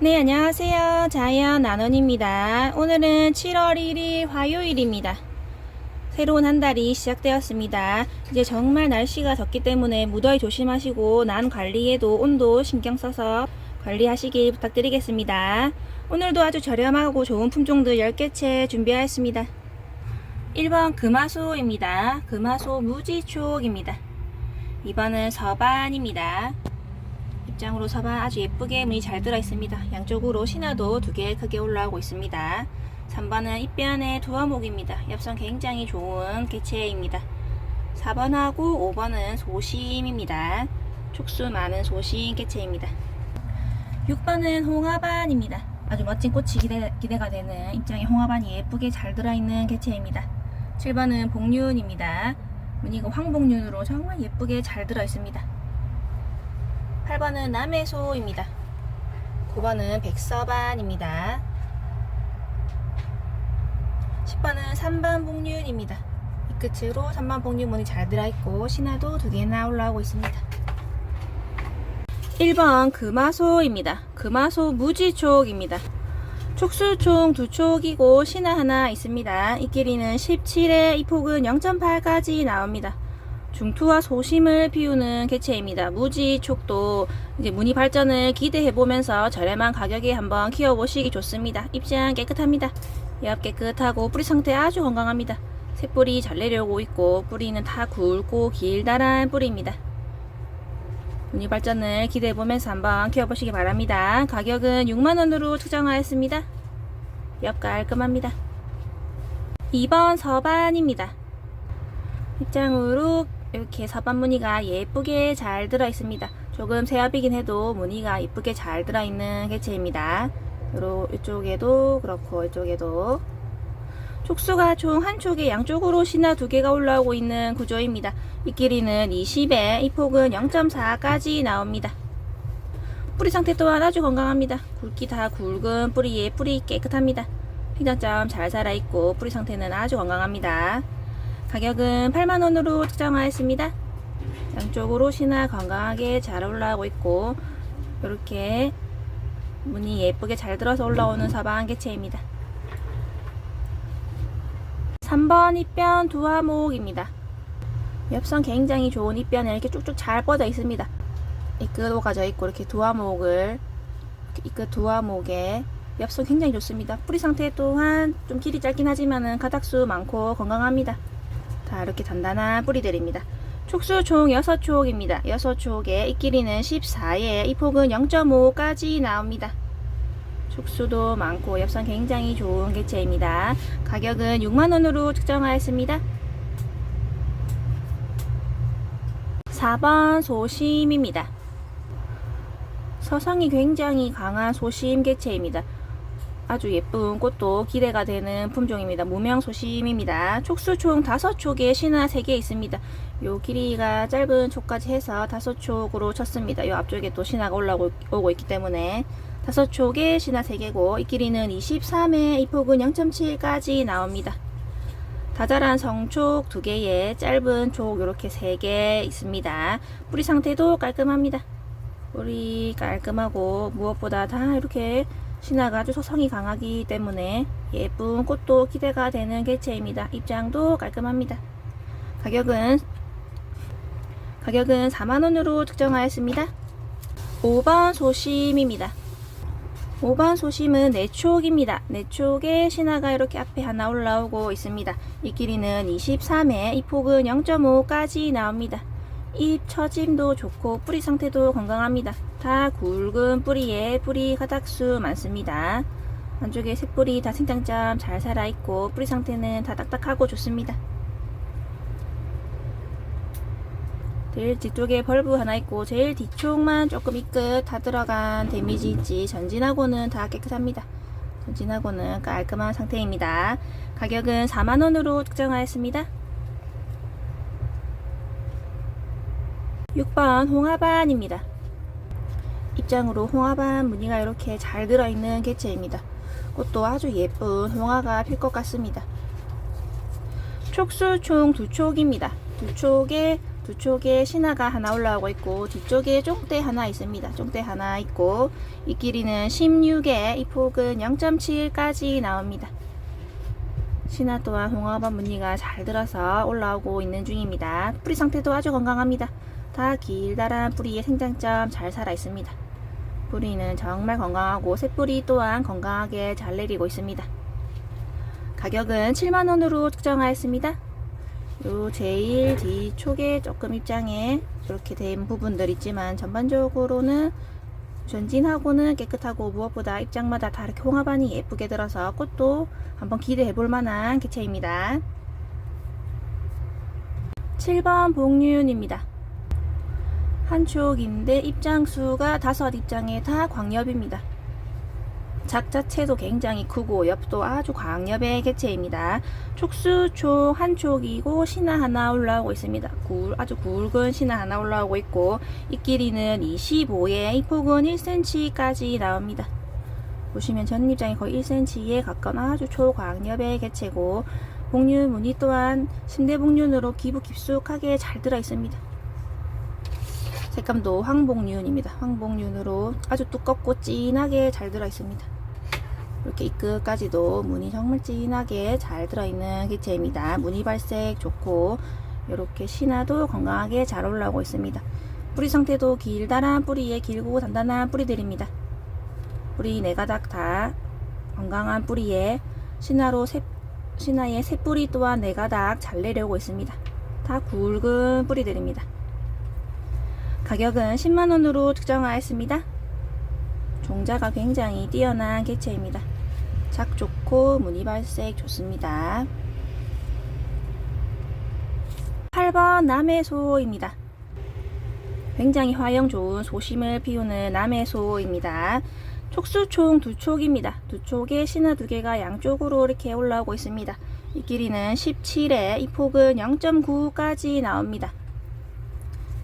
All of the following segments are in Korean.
네, 안녕하세요. 자연 나눔입니다. 오늘은 7월 1일 화요일입니다. 새로운 한 달이 시작되었습니다. 이제 정말 날씨가 덥기 때문에 무더위 조심하시고 난 관리에도 온도 신경 써서 관리하시길 부탁드리겠습니다. 오늘도 아주 저렴하고 좋은 품종들 10개채 준비하였습니다. 1번 금화소입니다. 금화소 무지촉입니다. 2번은 서반입니다. 입장으로 서반 아주 예쁘게 문이 잘 들어 있습니다. 양쪽으로 신화도 두 개 크게 올라오고 있습니다. 3번은 입변의 두화목입니다. 엽성 굉장히 좋은 개체입니다. 4번하고 5번은 소심입니다. 촉수 많은 소심 개체입니다. 6번은 홍화반입니다. 아주 멋진 꽃이 기대, 기대가 되는 입장에 홍화반이 예쁘게 잘 들어있는 개체입니다. 7번은 복륜입니다. 무늬가 황복륜으로 정말 예쁘게 잘 들어있습니다. 8번은 남해소입니다. 9번은 백서반입니다. 10번은 3번 복륜입니다. 이 끝으로 3번 복륜 문이 잘 들어있고 신화도 두 개나 올라오고 있습니다. 1번 금화소입니다. 금화소 무지촉입니다. 촉수 총 두 촉이고 신화 하나 있습니다. 이 길이는 17에 이 폭은 0.8까지 나옵니다. 중투와 소심을 피우는 개체입니다. 무지 촉도 이제 무늬 발전을 기대해 보면서 저렴한 가격에 한번 키워보시기 좋습니다. 입장 깨끗합니다. 옆 깨끗하고 뿌리 상태 아주 건강합니다. 새뿌리 잘 내려오고 있고 뿌리는 다 굵고 길다란 뿌리입니다. 무늬 발전을 기대해 보면서 한번 키워보시기 바랍니다. 가격은 6만원으로 측정하였습니다. 옆 깔끔합니다. 2번 서반입니다. 입장으로 이렇게 서반 무늬가 예쁘게 잘 들어 있습니다. 조금 새업이긴 해도 무늬가 예쁘게 잘 들어 있는 개체입니다. 그리고 이쪽에도 그렇고 이쪽에도 촉수가 총 한 촉에 양쪽으로 신화 두 개가 올라오고 있는 구조입니다. 이 길이는 20에 이 폭은 0.4까지 나옵니다. 뿌리 상태 또한 아주 건강합니다. 굵기 다 굵은 뿌리에 뿌리 깨끗합니다. 팽장점 잘 살아있고 뿌리 상태는 아주 건강합니다. 가격은 8만원으로 측정하였습니다. 양쪽으로 신화 건강하게 잘 올라오고 있고 이렇게 무늬 예쁘게 잘 들어서 올라오는 사방 개체입니다. 3번 입변 두화목입니다. 엽선 굉장히 좋은 입변에 이렇게 쭉쭉 잘 뻗어 있습니다. 이끌어 가져 있고 이렇게 두화목을 이끌 두화목에 엽선 굉장히 좋습니다. 뿌리 상태 또한 좀 길이 짧긴 하지만은 가닥수 많고 건강합니다. 다 이렇게 단단한 뿌리들입니다. 촉수 총 6촉입니다. 6촉에 이 길이는 14에 이 폭은 0.5까지 나옵니다. 촉수도 많고 엽선 굉장히 좋은 개체입니다. 가격은 6만원으로 측정하였습니다. 4번 소심입니다. 서성이 굉장히 강한 소심 개체입니다. 아주 예쁜 꽃도 기대가 되는 품종입니다. 무명 소심입니다. 촉수 총 5촉에 신화 3개 있습니다. 요 길이가 짧은 촉까지 해서 5촉으로 쳤습니다. 요 앞쪽에 또 신화가 올라오고 있기 때문에 5촉에 신화 3개고 이 길이는 23에 이 폭은 0.7까지 나옵니다. 다자란 성촉 2개에 짧은 촉 이렇게 3개 있습니다. 뿌리 상태도 깔끔합니다. 뿌리 깔끔하고 무엇보다 다 이렇게 신화가 아주 소성이 강하기 때문에 예쁜 꽃도 기대가 되는 개체입니다. 입장도 깔끔합니다. 가격은 가격은 4만원으로 측정하였습니다. 5번 소심입니다. 5번 소심은 내촉입니다. 내촉에 신화가 이렇게 앞에 하나 올라오고 있습니다. 이 길이는 23에 이 폭은 0.5까지 나옵니다. 잎 처짐도 좋고 뿌리 상태도 건강합니다. 다 굵은 뿌리에 뿌리 가닥수 많습니다. 안쪽에 색뿌리 다 생장점 잘 살아있고 뿌리 상태는 다 딱딱하고 좋습니다. 제일 뒤쪽에 벌브 하나 있고 제일 뒤쪽만 조금 이끝 다 들어간 데미지 있지 전진하고는 다 깨끗합니다. 전진하고는 깔끔한 상태입니다. 가격은 4만원으로 측정하였습니다. 6번 홍화반입니다. 입장으로 홍화반 무늬가 이렇게 잘 들어있는 개체입니다. 꽃도 아주 예쁜 홍화가 필 것 같습니다. 촉수 총 두 촉입니다. 두 촉에 두 쪽에 신화가 하나 올라오고 있고 뒤쪽에 쫑대 하나 있습니다. 쫑대 하나 있고 이 길이는 16에 이 폭은 0.7까지 나옵니다. 신화 또한 홍합원 무늬가 잘 들어서 올라오고 있는 중입니다. 뿌리 상태도 아주 건강합니다. 다 길다란 뿌리의 생장점 잘 살아 있습니다. 뿌리는 정말 건강하고 새뿌리 또한 건강하게 잘 내리고 있습니다. 가격은 7만원으로 측정하였습니다. 요 제일 뒤쪽에 조금 입장에 이렇게 된 부분들 있지만 전반적으로는 전진하고는 깨끗하고 무엇보다 입장마다 다 이렇게 홍합안이 예쁘게 들어서 꽃도 한번 기대해 볼 만한 개체입니다. 7번 복륜입니다. 한쪽인데 입장수가 다섯 입장에 다 광엽입니다. 작 자체도 굉장히 크고 옆도 아주 광엽의 개체입니다. 촉수 총 한쪽이고 신화 하나 올라오고 있습니다. 굵, 아주 굵은 신화 하나 올라오고 있고 이 길이는 25에 이 폭은 1cm까지 나옵니다. 보시면 전입장이 거의 1cm에 가까운 아주 초광엽의 개체고 복륜 무늬 또한 심대 복륜으로 기부 깊숙하게 잘 들어 있습니다. 색감도 황복륜입니다. 황복륜으로 아주 두껍고 진하게 잘 들어 있습니다. 이렇게 이 끝까지도 무늬 정말 진하게 잘 들어있는 개체입니다. 무늬 발색 좋고 이렇게 신화도 건강하게 잘 올라오고 있습니다. 뿌리 상태도 길다란 뿌리에 길고 단단한 뿌리들입니다. 뿌리 네 가닥 다 건강한 뿌리에 신화로 새, 신화의 새 뿌리 또한 네 가닥 잘 내려오고 있습니다. 다 굵은 뿌리들입니다. 가격은 10만원으로 측정하였습니다. 종자가 굉장히 뛰어난 개체입니다. 작 좋고 무늬 발색 좋습니다. 8번 남해소입니다. 굉장히 화형 좋은 소심을 피우는 남해소입니다. 촉수 총 두 촉입니다. 두 촉에 신화 두 개가 양쪽으로 이렇게 올라오고 있습니다. 이 길이는 17에 이 폭은 0.9까지 나옵니다.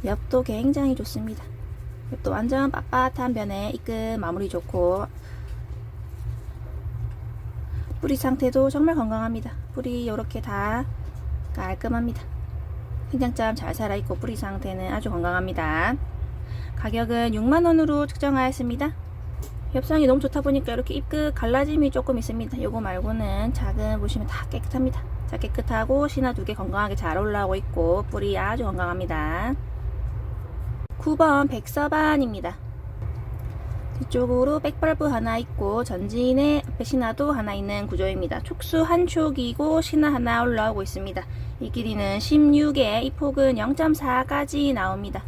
옆도 굉장히 좋습니다. 옆도 완전 빳빳한 변에 이끝 마무리 좋고 뿌리 상태도 정말 건강합니다. 뿌리 이렇게 다 깔끔합니다. 생장점 잘 살아있고 뿌리 상태는 아주 건강합니다. 가격은 6만원으로 측정하였습니다. 엽상이 너무 좋다 보니까 이렇게 입끝 갈라짐이 조금 있습니다. 요거 말고는 작은 보시면 다 깨끗합니다. 자 깨끗하고 신화 두 개 건강하게 잘 올라오고 있고 뿌리 아주 건강합니다. 9번 백서반입니다. 뒤쪽으로 백발부 하나 있고 전진에 앞에 신화도 하나 있는 구조입니다. 촉수 한 촉이고 신화 하나 올라오고 있습니다. 이 길이는 16에 이 폭은 0.4까지 나옵니다.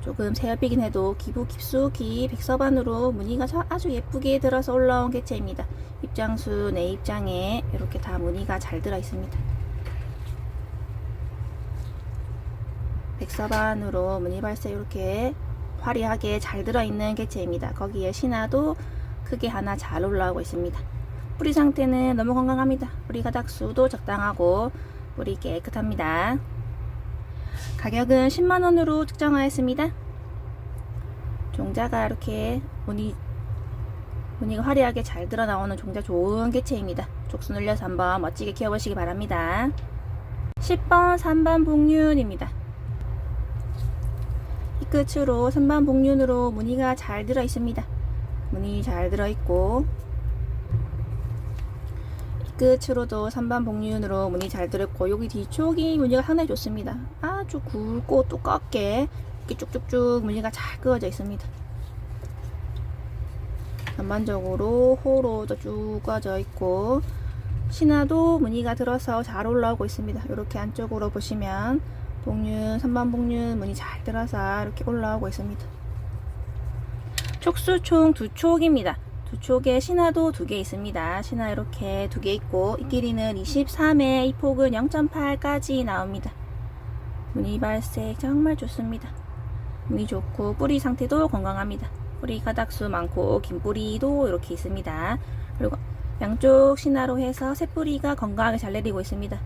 조금 새엽이긴 해도 기부 깊숙이 백서반으로 무늬가 아주 예쁘게 들어서 올라온 개체입니다. 입장수 내 입장에 이렇게 다 무늬가 잘 들어 있습니다. 백서반으로 무늬발색 이렇게 화려하게 잘 들어있는 개체입니다. 거기에 신화도 크게 하나 잘 올라오고 있습니다. 뿌리 상태는 너무 건강합니다. 뿌리 가닥수도 적당하고 뿌리 깨끗합니다. 가격은 10만원으로 측정하였습니다. 종자가 이렇게 무늬, 무늬가 화려하게 잘 드러 나오는 종자 좋은 개체입니다. 족수 늘려서 한번 멋지게 키워보시기 바랍니다. 10번 3번 복륜입니다. 이 끝으로 선반 복륜으로 무늬가 잘 들어 있습니다. 무늬 잘 들어 있고 이 끝으로도 선반 복륜으로 무늬 잘 들었고 여기 뒤쪽이 무늬가 상당히 좋습니다. 아주 굵고 두껍게 이렇게 쭉쭉쭉 무늬가 잘 그어져 있습니다. 전반적으로 호로도 쭉 꺼져 있고 신화도 무늬가 들어서 잘 올라오고 있습니다. 이렇게 안쪽으로 보시면 복륜, 선반 복륜 무늬 잘 들어서 이렇게 올라오고 있습니다. 촉수 총 두 촉입니다. 두 촉에 신화도 두 개 있습니다. 신화 이렇게 두 개 있고 이 길이는 23에 이 폭은 0.8까지 나옵니다. 무늬 발색 정말 좋습니다. 무늬 좋고 뿌리 상태도 건강합니다. 뿌리 가닥수 많고 긴 뿌리도 이렇게 있습니다. 그리고 양쪽 신화로 해서 새 뿌리가 건강하게 잘 내리고 있습니다.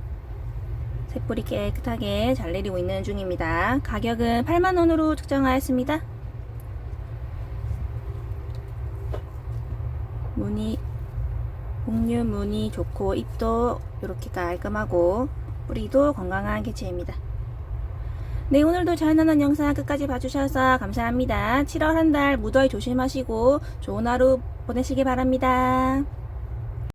새뿌리 깨끗하게 잘 내리고 있는 중입니다. 가격은 8만원으로 측정하였습니다. 무늬, 복류 무늬 좋고 잎도 이렇게 깔끔하고 뿌리도 건강한 개체입니다. 네, 오늘도 자연나는 영상 끝까지 봐주셔서 감사합니다. 7월 한 달 무더위 조심하시고 좋은 하루 보내시기 바랍니다.